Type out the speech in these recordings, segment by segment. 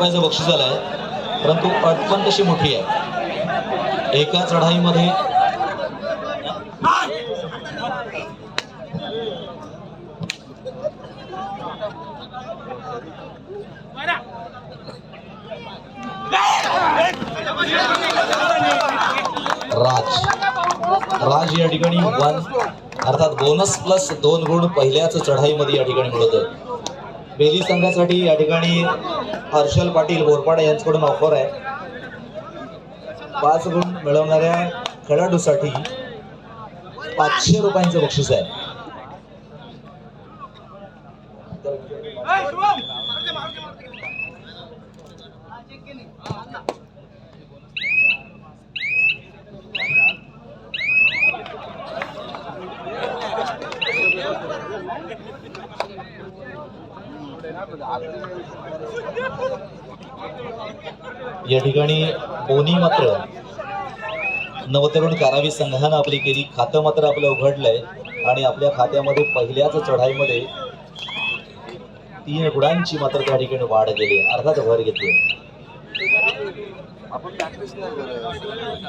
रुपयाचं बक्षीस आलंय परंतु अट पण तशी मोठी आहे. एका चढाईमध्ये राज. राज या ठिकाणी वन अर्थात बोनस प्लस दोन गुण पहिल्याच चढाईमध्ये या ठिकाणी मिळतोय. बेली संघासाठी या ठिकाणी हर्षल पाटील बोरपाडे यांच्याकडून ऑफर आहे. पाच गुण मिळवणाऱ्या खेळाडूसाठी पाचशे रुपयांचं बक्षीस आहे. या ठिकाणी बोनी मात्र नवतरुण कारावी संघानं आपली केली खातं मात्र आपलं उघडलंय आणि आपल्या खात्यामध्ये पहिल्याच चढाईमध्ये तीन गुणांची मात्र त्या ठिकाणी वाढ केली अर्थात भर घेतली आपण प्रॅक्टिस नाही करत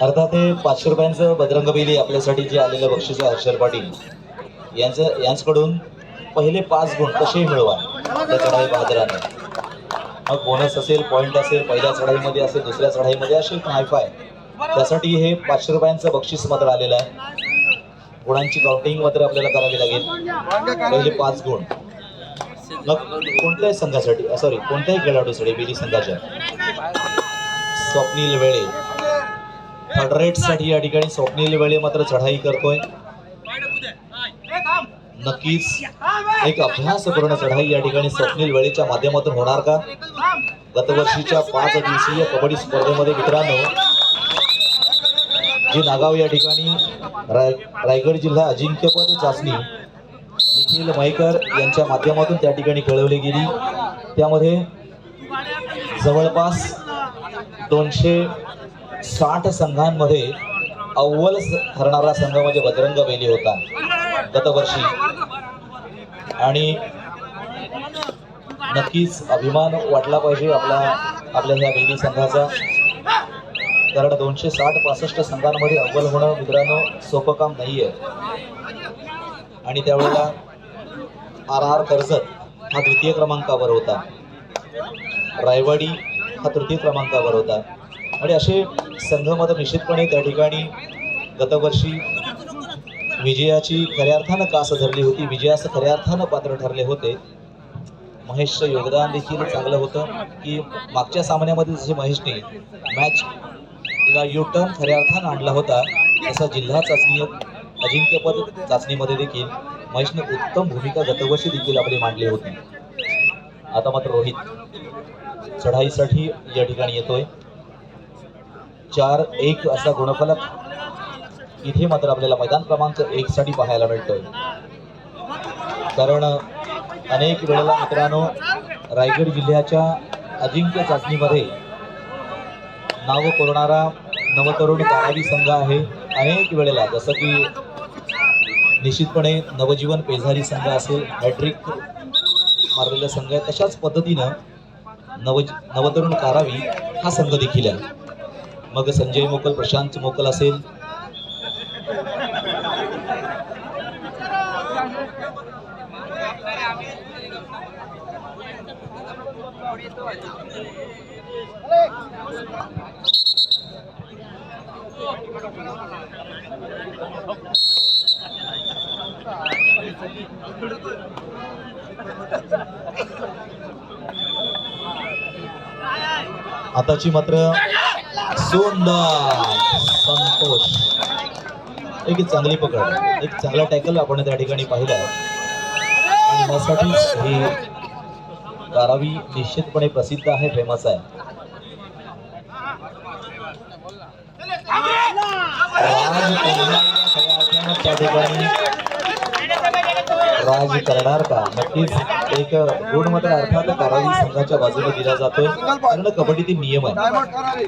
अर्थात हे पाचशे रुपयांचं बजरंग बेली आपल्यासाठी जे आलेलं बक्षीस आहे हर्षल पाटील यांचं यांच्याकडून पहिले पाच गुण कसेही मिळवा त्या चढाई बहादराने. मग बोनस असेल पॉईंट असेल पहिल्या चढाईमध्ये असेल दुसऱ्या चढाईमध्ये असेल पण हायफाय त्यासाठी हे पाचशे रुपयांचं बक्षीस मात्र आलेलं आहे. गुणांची काउंटिंग मात्र आपल्याला करावी लागेल. पहिले पाच गुण. मग कोणत्याही संघासाठी सॉरी कोणत्याही खेळाडूसाठी बिली संघाच्या. स्वप्नील वेळे. थर्ड रेटसाठी या ठिकाणी स्वप्नील वेळे मात्र चढाई करतोय. नक्कीच एक अभ्यासपूर्ण चढाई या ठिकाणी स्वप्नील वेळेच्या माध्यमातून होणार का? गतवर्षीच्या पाच दिवसीय कबड्डी स्पर्धेमध्ये मित्रांनो जे नागाव या ठिकाणी राय रायगड जिल्हा अजिंक्यपद चाचणी निखिल मयकर यांच्या माध्यमातून त्या ठिकाणी खेळवली गेली. त्यामध्ये जवळपास दोनशे साठ संघांमध्ये अव्वल ठरणारा संघ म्हणजे बजरंग बेली होता. गतवर्षी. आणि नक्कीच अभिमान वाटला पाहिजे आपला आपल्या ह्या बेली संघाचा. कारण दोनशे साठ पासष्ट संघांमध्ये अव्वल होणं मित्रांनो सोपं काम नाही आहे आणि त्यावेळेला आर आर कर्जत हा द्वितीय क्रमांकावर होता. रायवाडी हा तृतीय क्रमांकावर होता. आणि असे संघ मात्र निश्चितपणे त्या ठिकाणी गतवर्षी विजयाची खऱ्या अर्थानं कास धरली होती विजयाचं खऱ्या अर्थानं पात्र ठरले होते. महेशचं योगदान देखील चांगलं होतं की मागच्या सामन्यामध्ये जसे महेशने मॅच ला यू टर्न खऱ्या अर्थानं आणला होता तसा जिल्हा चाचणी अजिंक्यपद चाचणीमध्ये देखील महेशने उत्तम भूमिका गतवर्षी देखील आपली मांडली होती. आता मात्र रोहित चढाईसाठी या ठिकाणी येतोय. चार एक असा गुणफलक इथे मात्र आपल्याला मैदान क्रमांक एक साठी पाहायला मिळतोय. कारण अनेक वेळेला मित्रांनो रायगड जिल्ह्याच्या अजिंक्य चाचणीमध्ये नाव कोरणारा नवतरुण कारावी संघ आहे. अनेक वेळेला जसं की निश्चितपणे नवजीवन पेझारी संघ असेल हॅड्रिक मारलेला संघ आहे तशाच पद्धतीनं नव नवतरुण कारावी हा संघ देखील आहे. मग संजय मोकल प्रशांत मोकल असेल आताची मात्र सुंदर संतोष. एक चांगली पकड एक चांगला टॅकल आपण त्या ठिकाणी पाहिला आणि यासाठीच ही धारावी निश्चितपणे प्रसिद्ध आहे फेमस आहे राज करणार खऱ्या अर्थानं त्या ठिकाणी राज करणार का? नक्कीच एक गुणमध्ये अर्थात कारावी संघाच्या बाजूने दिला जातोय. कारण कबड्डीतील नियम आहे.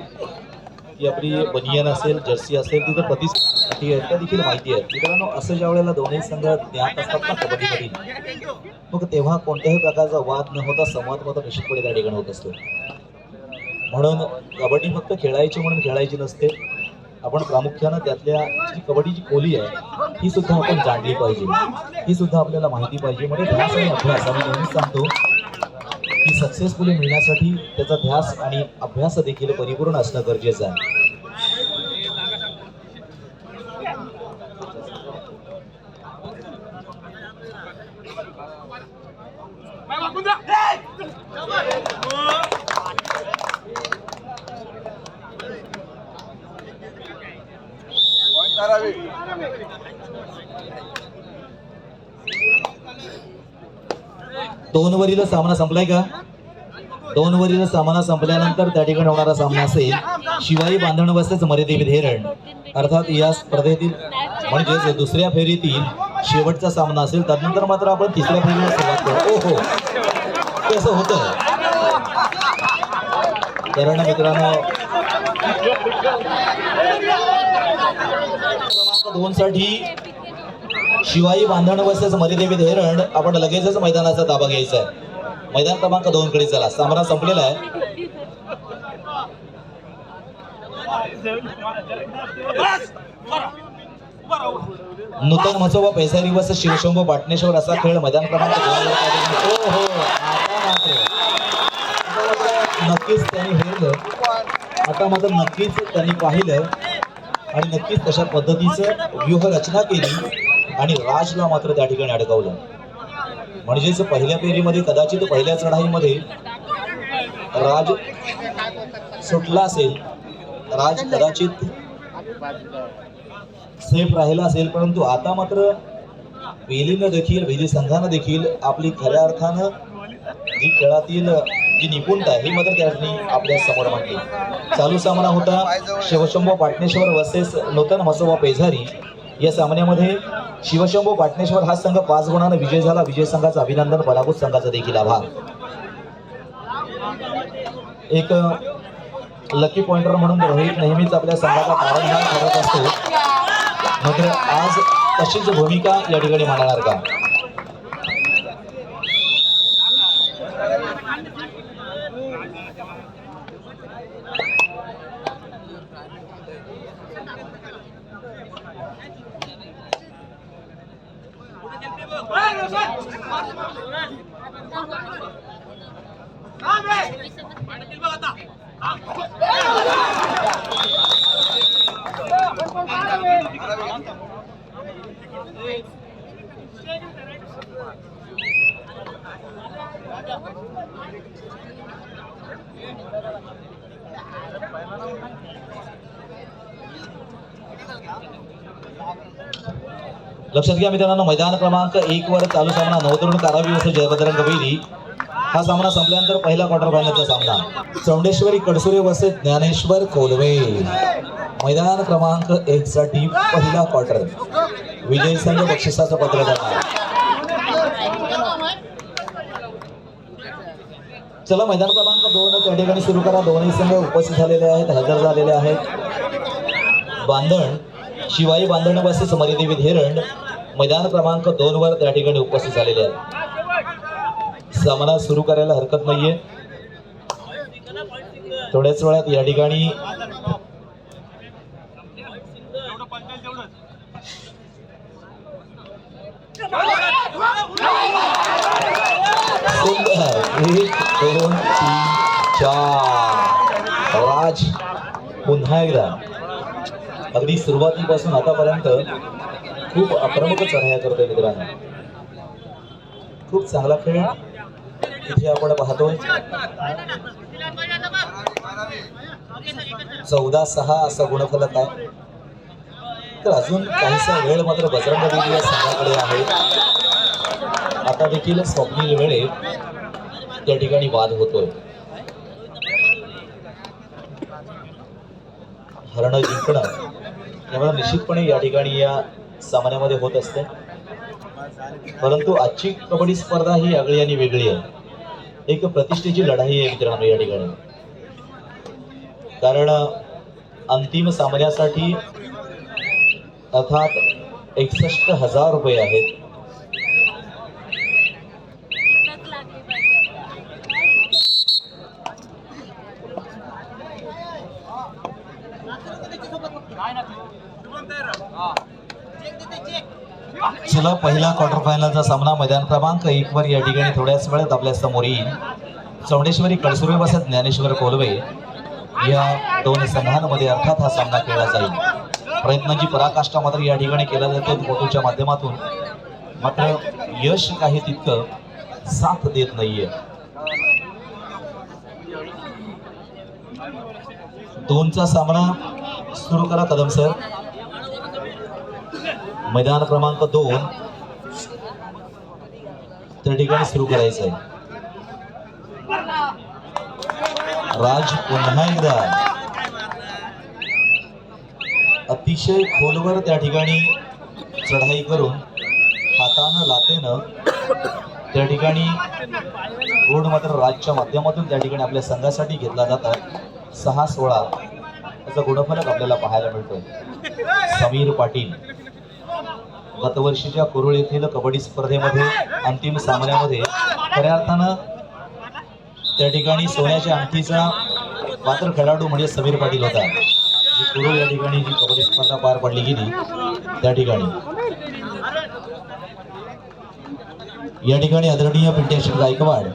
ती आपली बनियन असेल जर्सी असेल तिथं प्रतिस आहेत त्या देखील माहिती आहेत मित्रांनो असं ज्या वेळेला दोन्ही संघ ज्ञात असतात ना कबड्डीमधील मग तेव्हा कोणत्याही प्रकारचा वाद न होता संवाद मात्र निश्चितपणे त्या ठिकाणी होत असतो. म्हणून कबड्डी फक्त खेळायची म्हणून खेळायची नसते. आपण प्रामुख्यानं त्यातल्या जी कबड्डीची खोली आहे ही सुद्धा आपण जाणली पाहिजे. ही सुद्धा आपल्याला माहिती पाहिजे. म्हणजे ध्यास आणि अभ्यास. आम्ही नेहमीच सांगतो की सक्सेसफुली मिळण्यासाठी त्याचा ध्यास आणि अभ्यास देखील परिपूर्ण असणं गरजेचं आहे. पॉईंट करावे. दोन वरील सामना संपलाय का? दोन वरील सामना संपल्यानंतर त्या ठिकाणी होणारा सामना असेल शिवाई बांधण बसतेच मर्यादेवी धेरण अर्थात या स्पर्धेतील म्हणजेच दुसऱ्या फेरीतील शेवटचा सामना असेल. त्यानंतर मात्र आपण तिसऱ्या फेरीला सुरुवात करू. हो, हो. ते असं होतं. कारण मित्रांनो क्रमांक दोन साठी शिवाई बांधण बसेस मर्यादेवी धैरण. आपण लगेचच मैदानाचा ताबा घ्यायचा आहे. मैदान क्रमांक दोन कडे चला. सामना संपलेला आहे. नूतन म्हसोबा पैसारी दिवस शिवशंभू पाटणेश्वर असा खेळ मैदान क्रमांक हो हो. नक्कीच त्यांनी हेरलं. आता मात्र नक्कीच त्यांनी पाहिलं. आणि नक्कीच तशा पद्धतीचं व्यूहरचना केली आणि राजला मात्र त्या ठिकाणी अडकवलं. म्हणजेच पहिल्या फेरीमध्ये कदाचित पहिल्या चढाईमध्ये राज सुटला असेल राज कदाचित सेफ राहिला असेल परंतु आता मात्र वेलीनं देखील वेली संघानं देखील आपली खऱ्या अर्थानं जी खेळातील जी निपुणता आहे ही मात्र त्यांनी आपल्यासमोर मांडली. चालू सामना होता शिवशंभू पाटणेश्वर वर्सेस नूतन मसोबा पेझारी. या सामन्यामध्ये शिवशंभू पाटणेश्वर हा संघ पाच गुणांना विजय झाला. विजय संघाचं अभिनंदन पराभूत संघाचा देखील आभार. एक लकी पॉइंटर म्हणून रोहित नेहमीच आपल्या संघाचा तारणहार ठरत असतो. मात्र आज तशीच भूमिका या ठिकाणी मांडणार का? लक्षात घ्या मित्रांनो मैदान क्रमांक एक वर चालू सामना नवतरुण कारावी वर्ष जयभद्रंग बैरी हा सामना संपल्यानंतर पहिला क्वार्टर फायनलचा सामना. चौंडेश्वरी कडसुरे वसे ज्ञानेश्वर कोलवे. मैदान क्रमांक एक साठी पहिला क्वार्टर विजय संघ बक्षिसाचं पत्र जाणार. चला मैदान क्रमांक दोन त्या ठिकाणी सुरू करा. दोन्ही संघ उपस्थित झालेले आहेत हजर झालेले आहेत. बांधण. शिवाई बांधण बसेस मर्यादेवी धेरण मैदान क्रमांक दोन वर त्या ठिकाणी उपस्थित झालेले आहेत. सामना सुरू करायला हरकत नाहीये. थोड्याच वेळात या ठिकाणी एक दोन तीन चार. राज पुन्हा एकदा. अगदी सुरुवातीपासून आतापर्यंत खूप अप्रमुख चढाया करतोय मित्रांनो. खूप चांगला खेळ. इथे आपण पाहतोय चौदा सहा असा गुणफलक आहे. तर अजून काहीसा वेळ मात्र बजरंग देवी या संघाकडे आहे. आता देखील स्वप्नील वेळे त्या ठिकाणी वाद होतोय. हरणं जिंकणं त्यामुळे निश्चितपणे या ठिकाणी या सामन्यामध्ये होत असते. परंतु आजची कबड्डी स्पर्धा ही आगळी आणि वेगळी आहे. एक प्रतिष्ठेची लढाई आहे मित्रांनो या ठिकाणी. कारण अंतिम सामन्यासाठी अर्थात एकसष्ट हजार रुपये आहेत. चला पहिला क्वार्टर फायनलचा सामना मैदान क्रमांक एक वर या ठिकाणी थोड्याच वेळात आपल्यासमोर येईल. चौंडेश्वरी कळसुरे बसत ज्ञानेश्वर कोलवे या दोन संघांमध्ये अर्थात हा सामना खेळला जाईल. प्रयत्नांची पराकाष्ठा मात्र या ठिकाणी केला जातो. फोटोच्या माध्यमातून मात्र यश काही तितकं साथ देत नाहीये. दोनचा सामना सुरू करा कदम सर. मैदान क्रमांक दोन. त्या ठिकाणी सुरू करायचं आहे राज पुन्हा एकदा. अतिशय खोलवर त्या ठिकाणी चढाई करून हातानं लातेनं त्या ठिकाणी गोड मात्र राजच्या माध्यमातून त्या ठिकाणी आपल्या संघासाठी घेतला जातात सहा सोळा त्याचा गुणफलक आपल्याला पाहायला मिळतोय. समीर पाटील. गतवर्षीच्या कुरुळ येथील कबड्डी स्पर्धेमध्ये अंतिम सामन्यामध्ये खऱ्या अर्थानं त्या ठिकाणी सोन्याच्या अंगठीचा पात्र खेळाडू म्हणजे समीर पाटील होता. जी कुरुळ या ठिकाणी जी कबड्डी स्पर्धा पार पडली गेली त्या ठिकाणी. या ठिकाणी आदरणीय पिंटेश्वर गायकवाड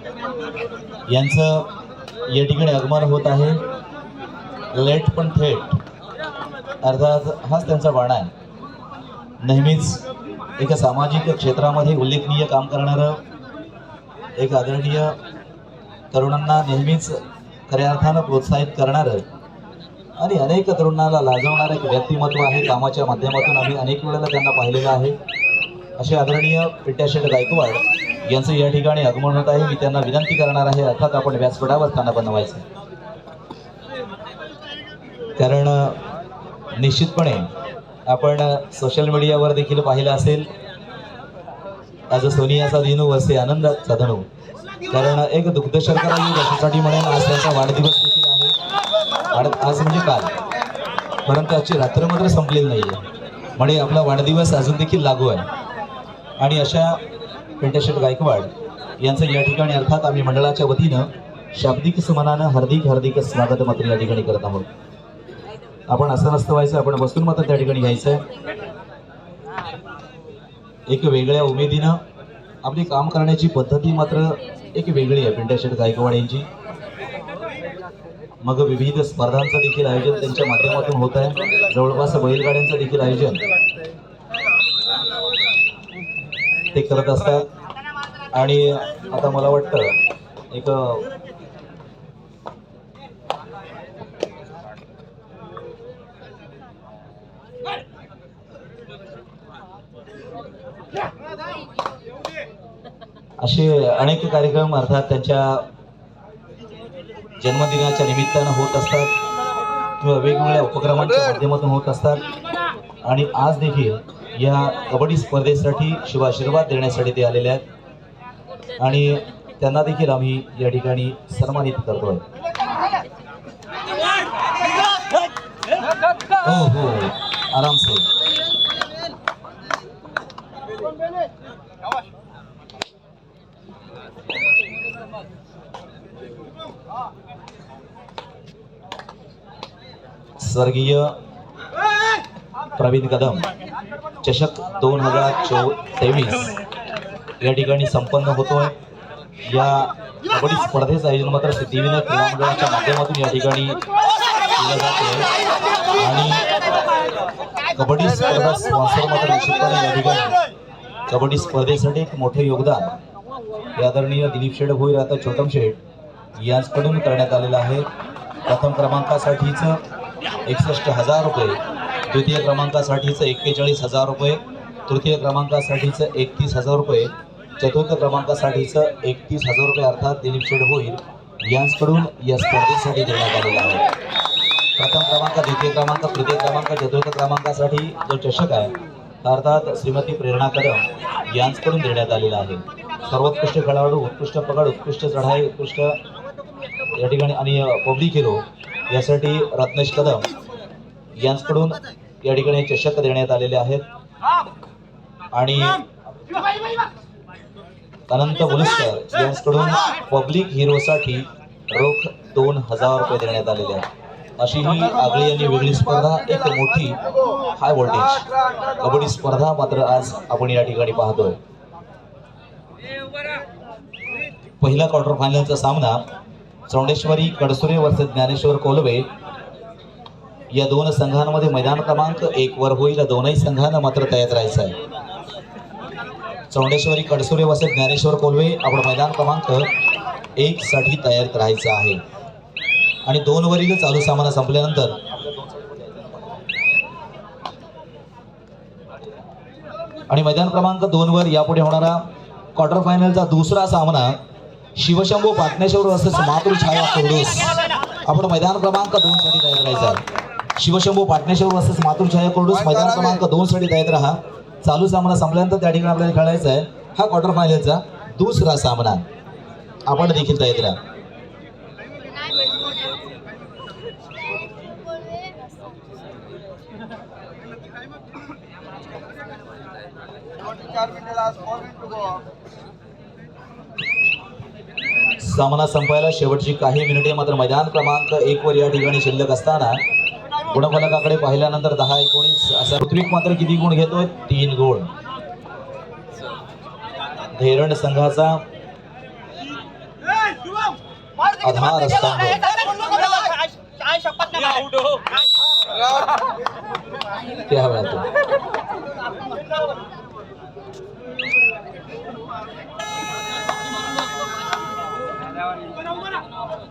यांचं या ठिकाणी आगमन होत आहे. लेट पण थेट. अर्थात हाच त्यांचा बाणा आहे. नेहमीच एका सामाजिक क्षेत्रामध्ये उल्लेखनीय काम करणारं एक आदरणीय तरुणांना नेहमीच खऱ्या अर्थानं प्रोत्साहित करणारं आणि अनेक तरुणांना लाजवणारं एक व्यक्तिमत्व आहे. कामाच्या माध्यमातून आम्ही अनेक वेळेला त्यांना पाहिलेलं आहे. असे आदरणीय पिट्याशेठ गायकवाड यांचं या ठिकाणी आगमन होत आहे. मी त्यांना विनंती करणार आहे अर्थात आपण व्यासपीठावर त्यांना बनवायचं कारण निश्चितपणे आपण सोशल मीडियावर देखील पाहिलं असेल. आज सोनियाचा दिनू वसे आनंदाचा धनू कारण एक दुग्ध शर्करा योग म्हणेन आज त्यांचा वाढदिवस देखील आहे. आणि आज म्हणजे काल. परंतु आजची रात्र मात्र संपलेली नाही आहे म्हणजे आपला वाढदिवस अजून देखील लागू आहे. आणि अशा पेंटशेट गायकवाड यांचं या ठिकाणी अर्थात आम्ही मंडळाच्या वतीनं शाब्दिक समानानं हार्दिक हार्दिक स्वागत मात्र या ठिकाणी करत आहोत. आपण असं नसतं व्हायचं आपण बसून मात्र त्या ठिकाणी घ्यायचं आहे एक वेगळ्या उमेदीनं आपली काम करण्याची पद्धती मात्र एक वेगळी आहे पिंट्याशेठ गायकवाड यांची. मग विविध स्पर्धांचं देखील आयोजन त्यांच्या माध्यमातून होत आहे. जवळपास बैलगाड्यांचं देखील आयोजन ते करत असतात. आणि आता मला वाटतं एक असे अनेक कार्यक्रम अर्थात त्यांच्या जन्मदिनाच्या निमित्तानं होत असतात किंवा वेगवेगळ्या उपक्रमांच्या माध्यमातून होत असतात. आणि आज देखील या कबड्डी स्पर्धेसाठी शुभाशीर्वाद देण्यासाठी ते आलेले आहेत. आणि त्यांना देखील आम्ही या ठिकाणी सन्मानित करतोय. हो हो. आराम स्वर्गीय प्रवीण कदम चषक दोन हजार चौ तेवीस या ठिकाणी संपन्न होतोय. या कबड्डी स्पर्धेचं आयोजन मात्र सिद्धिविनायक क्रीडा मंडळाच्या माध्यमातून या ठिकाणी केलं जाते आणि कबड्डी स्पर्धा स्पॉन्सर मात्र निश्चितपणे या ठिकाणी. कबड्डी स्पर्धेसाठी एक मोठे योगदान हे आदरणीय दिलीप शेठ भोईर आता छोटम शेठ यांचकडून करण्यात आलेलं आहे. प्रथम क्रमांकासाठीचं एकसष्ट हजार रुपये. द्वितीय क्रमांकासाठीचं एक्केचाळीस हजार रुपये. तृतीय क्रमांकासाठीचं एकतीस हजार रुपये. चतुर्थ क्रमांकासाठीचं एकतीस हजार रुपये अर्थात दिलीप शेड होईल. यांकडून या स्पर्धेसाठी देण्यात आलेला आहे. प्रथम क्रमांक द्वितीय क्रमांक तृतीय क्रमांक चतुर्थ क्रमांकासाठी जो चषक आहे अर्थात श्रीमती प्रेरणा कदम यांच्याकडून देण्यात आलेला आहे. सर्वोत्कृष्ट खेळाडू उत्कृष्ट पकड उत्कृष्ट चढाई उत्कृष्ट या ठिकाणी आणि पब्लिक हिरो यासाठी रत्नेश कदम यांकडून या ठिकाणी चषक देण्यात आलेले आहेत. आणि अनंत मुलस्कर यांकडून पब्लिक हिरोसाठी रोख दोन हजार रुपये देण्यात आलेले आहेत. अशी ही आगळी आणि वेगळी स्पर्धा एक मोठी हाय व्होल्टेज कबड्डी स्पर्धा मात्र आज आपण या ठिकाणी पाहतोय. पहिला क्वार्टर फायनलचा सामना चौंडेश्वरी कडसुरे वर्सेस ज्ञानेश्वर कोलवे या दोन संघांमध्ये मैदान क्रमांक एक वर होईल. दोनही संघांना मात्र तयार राहायचं आहे. चौंडेश्वरी कडसुरे वर्सेस ज्ञानेश्वर कोलवे आपण मैदान क्रमांक एक साठी तयार राहायचं आहे. आणि दोन वरील चालू सामना संपल्यानंतर आणि मैदान क्रमांक दोन वर यापुढे होणारा क्वार्टर फायनलचा दुसरा सामना शिवशंभू पाटणेश्वर वर्सेस मातृछाया छाया आपण मैदान क्रमांक दोन साठी तयार राहायचा आहे. शिवशंभू पाटणेश्वर वर्सेस मातृछाया छाया मैदान क्रमांक दोन साठी तयार राहा. चालू सामना संपल्यानंतर त्या ठिकाणी आपल्याला खेळायचा आहे. हा क्वार्टर फायनलचा दुसरा सामना. आपण देखील तयार राहा. चार मिनिटं लास्ट फोर मिनिट गो सामना संपायला शेवटची काही मिनिटे मात्र मैदान क्रमांक एक वर या ठिकाणी शिल्लक असताना गुणफलकाकडे पाहिल्यानंतर दहा एकोणीस असा ऋत्विक मात्र किती गुण घेतोय तीन गुण धैरण संघाचा आधार स्तंभ त्या वेळात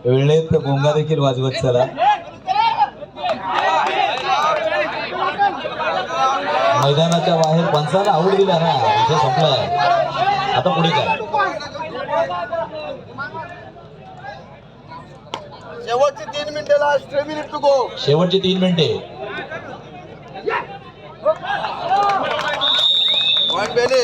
वेळेत बोंगा देखील वाजवत चला. मैदानाच्या बाहेर पंचाला आऊट दिला ना इथे संपलाय आता पुढे काय? शेवटची तीन मिनिटं मिनिट टू गो शेवटची तीन मिनिटे. पॉइंट बेले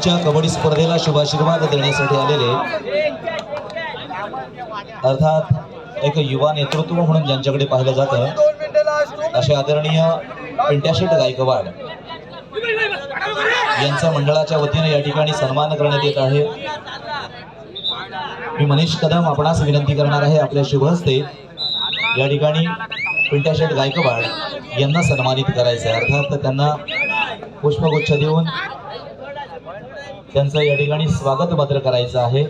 आजच्या कबड्डी स्पर्धेला शुभाशीर्वाद देण्यासाठी आलेले अर्थात एक युवा नेतृत्व म्हणून ज्यांच्याकडे पाहिलं जातं असे आदरणीय पिंट्याशेट गायकवाड यांचा मंडळाच्या वतीने या ठिकाणी सन्मान करण्यात येत आहे. मी मनीष कदम आपणास विनंती करणार आहे आपल्या शुभ हस्ते या ठिकाणी पिंट्याशेट गायकवाड यांना सन्मानित करायचं आहे. अर्थात त्यांना पुष्पगुच्छ देऊन त्यांचं या ठिकाणी स्वागत मात्र करायचं आहे.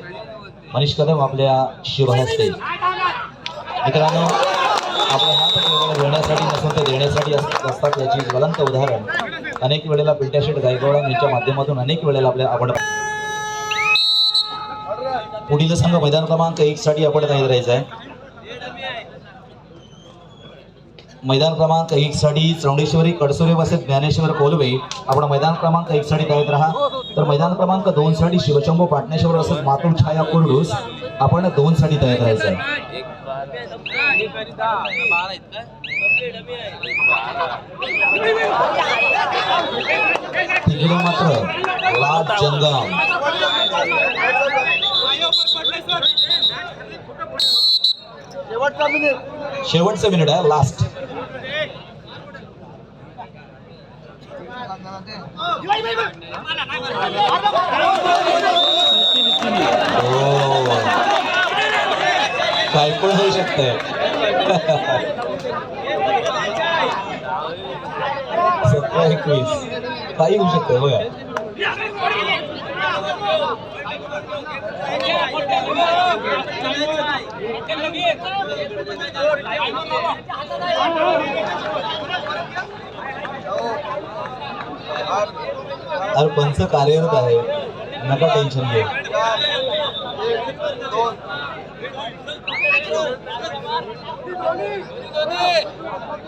मनीष कदम आपल्या शिवहस्ते मित्रांनो आपले हात घेण्यासाठी नसून ते देण्यासाठी असतात याची ज्वलंत उदाहरण. अनेक वेळेला पिंट्याशेठ गायकवाड यांच्या माध्यमातून अनेक वेळेला आपल्या आपण पुढील संघ मैदान क्रमांक एक साठी आपण तयार राहायचं आहे. मैदान क्रमांक एक साठी चौंडेश्वरी कडसोरे वसेत ज्ञानेश्वर कोलवे. आपण मैदान क्रमांक एक साठी तयार राहा. तर मैदान क्रमांक दोन साठी शिवशंभू पाटणेश्वर वसेत मातूर छाया कुर्डूस. आपण दोन साठी तयार राहायचं आहे मात्र लाट जंगम शेवटचा मिनिट शेवटचं मिनिट आहे लास्ट पण होऊ शकतंय सतरा एकवीस काही होऊ शकतंय बघा अरे पंच कार्यरत आहे. नका टेन्शन घे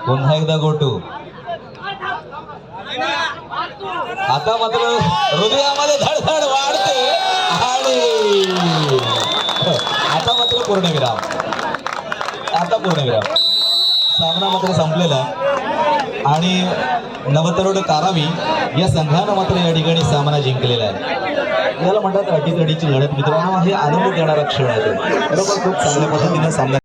पुन्हा एकदा गोटू. आता मात्र हृदयामध्ये धडधड वाढते आणि आता मात्र पूर्णविराम. आता पूर्णविराम. सामना मात्र संपलेला. आणि नवतरुण कारावी या संघानं मात्र या ठिकाणी सामना जिंकलेला आहे. याला म्हणतात अटीतडीची लढत मित्रांनो हे आनंद देणारा क्षण आहे बरोबर खूप चांगल्या पद्धतीने सामना